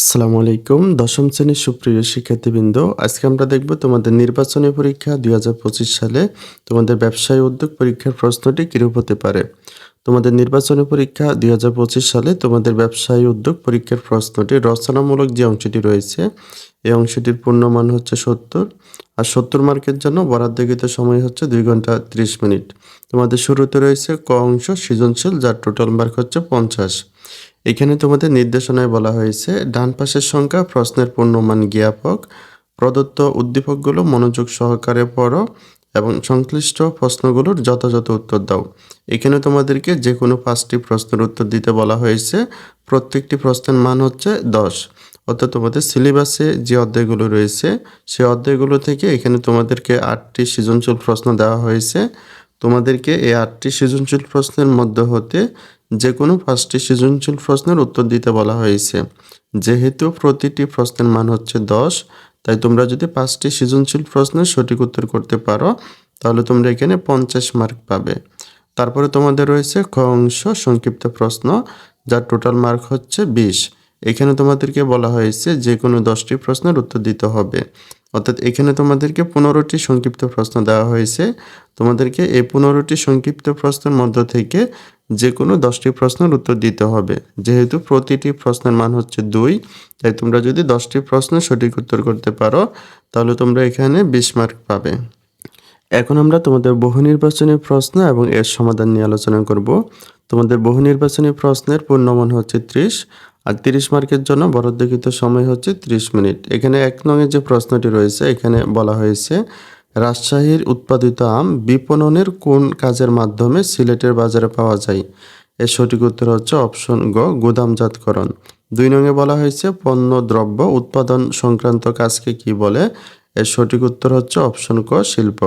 আসসালামু আলাইকুম। দশম শ্রেণির সুপ্রিয় শিক্ষার্থীবৃন্দ, আজকে আমরা দেখব তোমাদের নির্বাচনী পরীক্ষা দুই হাজার পঁচিশ সালে তোমাদের ব্যবসায় উদ্যোগ পরীক্ষার প্রশ্নটি কিরূপ হতে পারে। তোমাদের নির্বাচনী পরীক্ষা দুই হাজার পঁচিশ সালে তোমাদের ব্যবসায়ী উদ্যোগ পরীক্ষার প্রশ্নটি রচনামূলক যে অংশটি রয়েছে, এই অংশটির পূর্ণমান হচ্ছে সত্তর আর সত্তর মার্কের জন্য বরাদ্দকৃত সময় হচ্ছে দুই ঘণ্টা ত্রিশ মিনিট। তোমাদের শুরুতে রয়েছে ক অংশ সৃজনশীল, যার টোটাল মার্ক হচ্ছে পঞ্চাশ। এখানে তোমাদের নির্দেশনায় বলা হয়েছে, ডান পাশের সংখ্যা, প্রশ্নের পূর্ণমান জ্ঞাপক, প্রদত্ত উদ্দীপকগুলো মনোযোগ সহকারে পড়ো এবং সংশ্লিষ্ট প্রশ্নগুলোর যথাযথ উত্তর দাও। এখানে তোমাদেরকে যে কোনো পাঁচটি প্রশ্নের উত্তর দিতে বলা হয়েছে। প্রত্যেকটি প্রশ্নের মান হচ্ছে দশ। অর্থাৎ তোমাদের সিলেবাসে যে অধ্যায়গুলো রয়েছে সেই অধ্যায়গুলো থেকে এখানে তোমাদেরকে আটটি সৃজনশীল প্রশ্ন দেওয়া হয়েছে। তোমাদেরকে এই আটটি সৃজনশীল প্রশ্নের মধ্যে হতে যে কোনো পাঁচটি সৃজনশীল প্রশ্নের উত্তর দিতে বলা হয়েছে। যেহেতু প্রতিটি প্রশ্নের মান হচ্ছে দশ, তাই তোমরা যদি পাঁচটি সৃজনশীল প্রশ্নের সঠিক উত্তর করতে পারো, তাহলে তোমরা এখানে পঞ্চাশ মার্ক পাবে। তারপরে তোমাদের রয়েছে খ অংশ, সংক্ষিপ্ত প্রশ্ন, যার টোটাল মার্ক হচ্ছে বিশ। এখানে তোমাদেরকে বলা হয়েছে যে কোনো দশটি প্রশ্নের উত্তর দিতে হবে। অর্থাৎ এখানে তোমাদেরকে পনেরোটি সংক্ষিপ্ত প্রশ্ন দেওয়া হয়েছে। তোমাদেরকে এই পনেরোটি সংক্ষিপ্ত প্রশ্নের মধ্য থেকে যে কোনো দশটি প্রশ্নের উত্তর দিতে হবে। যেহেতু প্রতিটি প্রশ্নের মান হচ্ছে দুই, তাই তোমরা যদি দশটি প্রশ্ন সঠিক উত্তর করতে পারো, তাহলে তোমরা এখানে বিশ মার্ক পাবে। এখন আমরা তোমাদের বহু নির্বাচনী প্রশ্ন এবং এর সমাধান নিয়ে আলোচনা করব। তোমাদের বহু নির্বাচনী প্রশ্নের পূর্ণমান হচ্ছে ত্রিশ আর তিরিশ মার্কের জন্য বরাদ্দকৃত সময় হচ্ছে ত্রিশ মিনিট। এখানে এক নঙের যে প্রশ্নটি রয়েছে, এখানে বলা হয়েছে, রাজশাহীর উৎপাদিত আম বিপণনের কোন কাজের মাধ্যমে সিলেটের বাজারে পাওয়া যায়? এর সঠিক উত্তর হচ্ছে অপশন গ, গুদামজাতকরণ। দুই নঙে বলা হয়েছে, পণ্য, দ্রব্য উৎপাদন সংক্রান্ত কাজকে কি বলে? এর সঠিক উত্তর হচ্ছে অপশন ক, শিল্প।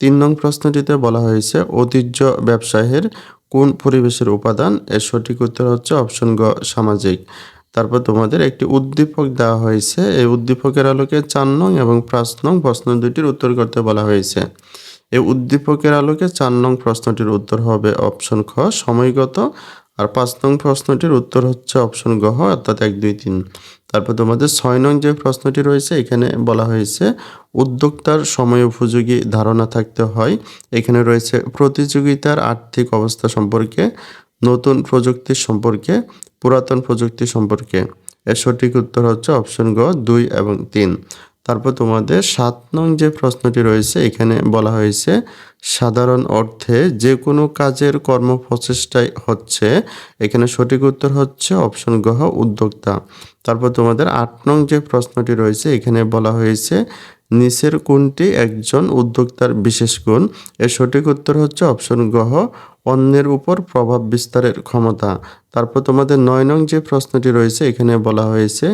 তিন নং প্রশ্নটিতে বলা হয়েছে, ঐতিহ্য ব্যবসায়ের কোন পরিবেশের উপাদান? এর সঠিক উত্তর হচ্ছে অপশন গ, সামাজিক। তারপর তোমাদের একটি উদ্দীপক দেওয়া হয়েছে, এই উদ্দীপকের আলোকে চার নং এবং পাঁচ নং প্রশ্ন দুটির উত্তর করতে বলা হয়েছে। এই উদ্দীপকের আলোকে চার নং প্রশ্নটির উত্তর হবে অপশন খ, সময়গত আর পাঁচ নং প্রশ্নটির উত্তর হচ্ছে অপশন গ অর্থাৎ এক, দুই, তিন। তারপর তোমাদের ছয় নং যে প্রশ্নটি রয়েছে, এখানে বলা হয়েছে, উদ্যোক্তার সময় উপযোগী ধারণা থাকতে হয়। এখানে রয়েছে, প্রতিযোগিতার আর্থিক অবস্থা সম্পর্কে, নতুন প্রযুক্তির সম্পর্কে, পুরাতন প্রযুক্তি সম্পর্কে। এর সঠিক উত্তর হচ্ছে অপশন গ, দুই এবং তিন। তারপর তোমাদের সাত নং যে প্রশ্নটি রয়েছে, এখানে বলা হয়েছে, সাধারণ অর্থে যে কোনো কাজের কর্ম প্রচেষ্টায় হচ্ছে, এখানে সঠিক উত্তর হচ্ছে অপশন গ, উদ্যোক্তা। তারপর তোমাদের আট নং যে প্রশ্নটি রয়েছে, এখানে বলা হয়েছে, নিচের কোনটি একজন উদ্যোক্তার বিশেষ গুণ? এর সঠিক উত্তর হচ্ছে অপশন গহ অন্যের উপর প্রভাব বিস্তারের ক্ষমতা। তারপর তোমাদের নয় নং যে প্রশ্নটি রয়েছে, এখানে বলা হয়েছে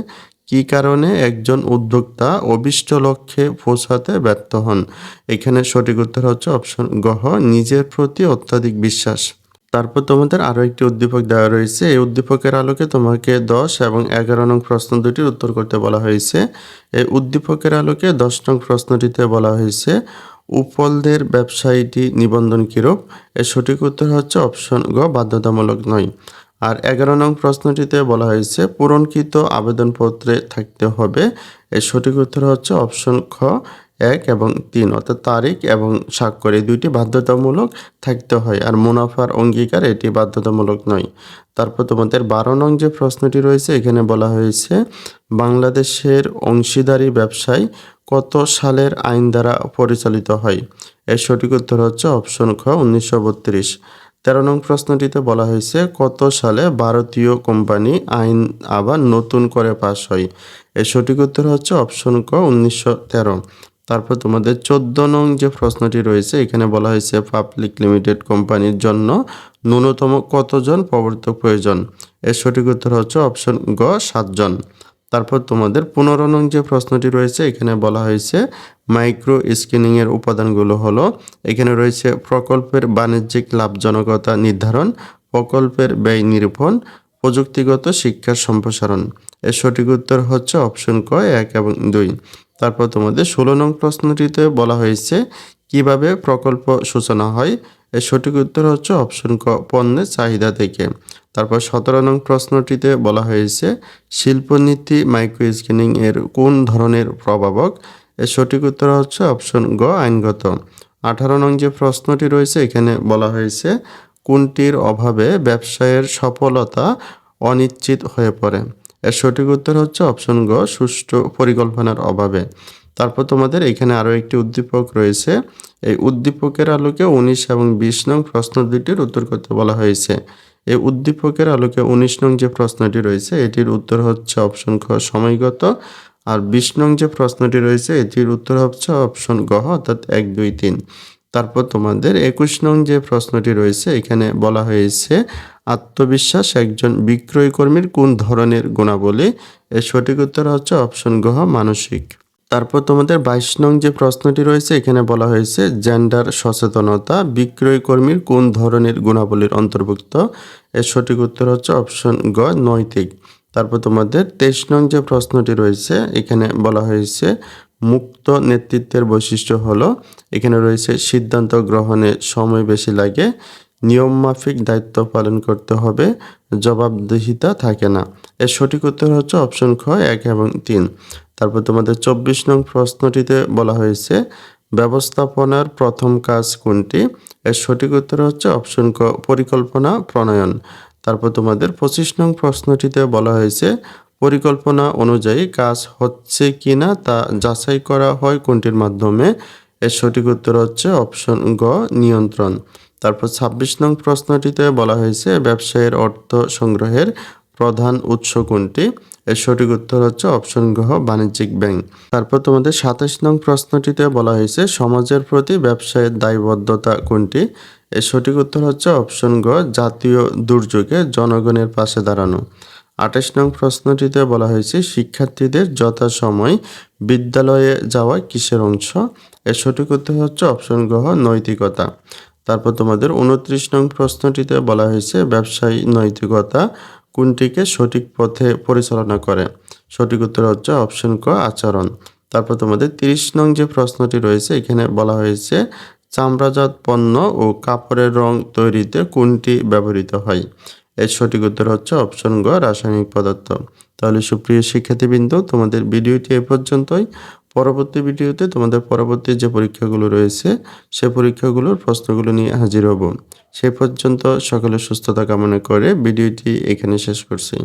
কি কারণে একজন উদ্যোক্তা অবিষ্ট লক্ষ্যে পৌঁছাতে ব্যর্থ হন? এখানে সঠিক উত্তর হচ্ছে অপশন গহ নিজের প্রতি অত্যাধিক বিশ্বাস। তারপর তোমাদের আরও একটি উদ্দীপক দেওয়া রয়েছে। এই উদ্দীপকের আলোকে তোমাকে দশ এবং এগারো নং প্রশ্ন দুটির উত্তর করতে বলা হয়েছে। এই উদ্দীপকের আলোকে দশ নং প্রশ্নটিতে বলা হয়েছে, উপলদের ব্যবসায়ীটি নিবন্ধন কিরূপ? এর সঠিক উত্তর হচ্ছে অপশন গ, বাধ্যতামূলক নয়। আর এগারো নং প্রশ্নটিতে বলা হয়েছে, পূরণকৃত আবেদনপত্রে থাকতে হবে। এর সঠিক উত্তর হচ্ছে অপশন খ, এক এবং তিন, অর্থাৎ তারিখ এবং স্বাক্ষর। এই দুইটি বাধ্যতামূলক থাকতে হয়, আর মুনাফার অঙ্গীকার এটি বাধ্যতামূলক নয়। তারপর তোমাদের বারো নং যে প্রশ্নটি রয়েছে, এখানে বলা হয়েছে, বাংলাদেশের অংশীদারি ব্যবসায় কত সালের আইন দ্বারা পরিচালিত হয়? এর সঠিক উত্তর হচ্ছে অপশন খ, উনিশশো বত্রিশ। তেরো নং প্রশ্নটিতে বলা হয়েছে, কত সালে ভারতীয় কোম্পানি আইন আবার নতুন করে পাশ হয়? এর সঠিক উত্তর হচ্ছে অপশন ক, উনিশশো তেরো। তারপর তোমাদের চোদ্দ নং যে প্রশ্নটি রয়েছে, এখানে বলা হয়েছে পাবলিক লিমিটেড কোম্পানির জন্য ন্যূনতম কতজন প্রবর্তক প্রয়োজন? এর সঠিক উত্তর হচ্ছে অপশন গ, সাতজন। তারপর তোমাদের পনেরো নং যে প্রশ্নটি রয়েছে, এখানে বলা হয়েছে মাইক্রো স্ক্রিনিংয়ের উপাদানগুলো হলো, এখানে রয়েছে প্রকল্পের বাণিজ্যিক লাভজনকতা নির্ধারণ, প্রকল্পের ব্যয় নিরূপণ, প্রযুক্তিগত শিক্ষার সম্প্রসারণ। এর সঠিক উত্তর হচ্ছে অপশন ক, এক এবং দুই। তারপর তোমাদের ষোলো নং প্রশ্নটিতে বলা হয়েছে, কীভাবে প্রকল্প সূচনা হয়? এর সঠিক উত্তর হচ্ছে অপশন ক, পণ্যের চাহিদা থেকে। তারপর সতেরো নং প্রশ্নটিতে বলা হয়েছে, শিল্পনীতি মাইক্রো স্ক্যানিং এর কোন ধরনের প্রভাবক? এর সঠিক উত্তর হচ্ছে অপশন গ, আইনগত। আঠারো নং যে প্রশ্নটি রয়েছে, এখানে বলা হয়েছে, কোনটির অভাবে ব্যবসায়ের সফলতা অনিশ্চিত হয়ে পড়ে? এর সঠিক উত্তর হচ্ছে অপশন গ, সুষ্ঠু পরিকল্পনার অভাবে। তারপর তোমাদের এখানে আরও একটি উদ্দীপক রয়েছে, এই উদ্দীপকের আলোকে উনিশ এবং বিশ নং প্রশ্ন দুটির উত্তর করতে বলা হয়েছে। এই উদ্দীপকের আলোকে উনিশ নং যে প্রশ্নটি রয়েছে, এটির উত্তর হচ্ছে অপশন খ, সময়গত। আর বিশ নং যে প্রশ্নটি রয়েছে, এটির উত্তর হচ্ছে অপশন গহ অর্থাৎ এক, দুই, তিন। তারপর তোমাদের একুশ নং যে প্রশ্নটি রয়েছে, এখানে বলা হয়েছে, আত্মবিশ্বাস একজন বিক্রয় কর্মীর কোন ধরনের গুণাবলী? এর সঠিক উত্তর হচ্ছে অপশন গহ মানসিক। তারপর তোমাদের বাইশ নং যে প্রশ্নটি রয়েছে, এখানে বলা হয়েছে জেন্ডার সচেতনতা বিক্রয় কর্মীর কোন ধরনের গুণাবলীর অন্তর্ভুক্ত? এর সঠিক উত্তর হচ্ছে অপশন গ, নৈতিক। তারপর তোমাদের তেইশ নং যে প্রশ্নটি রয়েছে, এখানে বলা হয়েছে, মুক্ত নেতৃত্বের বৈশিষ্ট্য হলো, এখানে রয়েছে, সিদ্ধান্ত গ্রহণে সময় বেশি লাগে নিয়মমাফিক দায়িত্ব পালন করতে হবে, জবাবদিহিতা থাকে না। এর সঠিক উত্তর হচ্ছে অপশন খ, এক এবং তিন। তারপর তোমাদের চব্বিশ নং প্রশ্নটিতে বলা হয়েছে, ব্যবস্থাপনার প্রথম কাজ কোনটি? এর সঠিক উত্তর হচ্ছে অপশন ক, পরিকল্পনা, প্রণয়ন। তারপর তোমাদের পঁচিশ নং প্রশ্নটিতে বলা হয়েছে, পরিকল্পনা অনুযায়ী কাজ হচ্ছে কি না তা যাচাই করা হয় কোনটির মাধ্যমে? এর সঠিক উত্তর হচ্ছে অপশন গ, নিয়ন্ত্রণ। তারপর ছাব্বিশ নং প্রশ্নটিতে বলা হয়েছে, ব্যবসায়ের অর্থ সংগ্রহের প্রধান উৎস কোনটি? এর সঠিক উত্তর হচ্ছে অপশন গ্রহ, বাণিজ্যিক ব্যাংক। তারপর তোমাদের সাতাশ নং প্রশ্নটিতে বলা হয়েছে, সমাজের প্রতি ব্যবসায়ের দায়বদ্ধতা কোনটি? এর সঠিক উত্তর হচ্ছে অপশন গ জাতীয় দুর্যোগে জনগণের পাশে দাঁড়ানো। আঠাশ নং প্রশ্নটিতে বলা হয়েছে, শিক্ষার্থীদের যথাসময় বিদ্যালয়ে যাওয়া কিসের অংশ? এর সঠিক উত্তর হচ্ছে অপশন গ্রহ, নৈতিকতা। তারপর তোমাদের উনত্রিশ নং প্রশ্নটিতে বলা হয়েছে, ব্যবসায়ী নৈতিকতা কোনটিকে সঠিক পথে পরিচালনা করে? সঠিক উত্তর হচ্ছে অপশন ক, আচরণ। তারপর তোমাদের তিরিশ নং যে প্রশ্নটি রয়েছে, এখানে বলা হয়েছে চামড়াজাত পণ্য ও কাপড়ের রং তৈরিতে কোনটি ব্যবহৃত হয়? এর সঠিক উত্তর হচ্ছে অপশন গ, রাসায়নিক পদার্থ। তাহলে সুপ্রিয় শিক্ষার্থীবৃন্দ, তোমাদের ভিডিওটি এ পর্যন্তই। পরবর্তী ভিডিওতে তোমাদের পরবর্তী যে পরীক্ষাগুলো রয়েছে, সে পরীক্ষাগুলোর প্রশ্নগুলো নিয়ে হাজির হব। সে পর্যন্ত সকলে সুস্থতা কামনা করে ভিডিওটি এখানে শেষ করছি।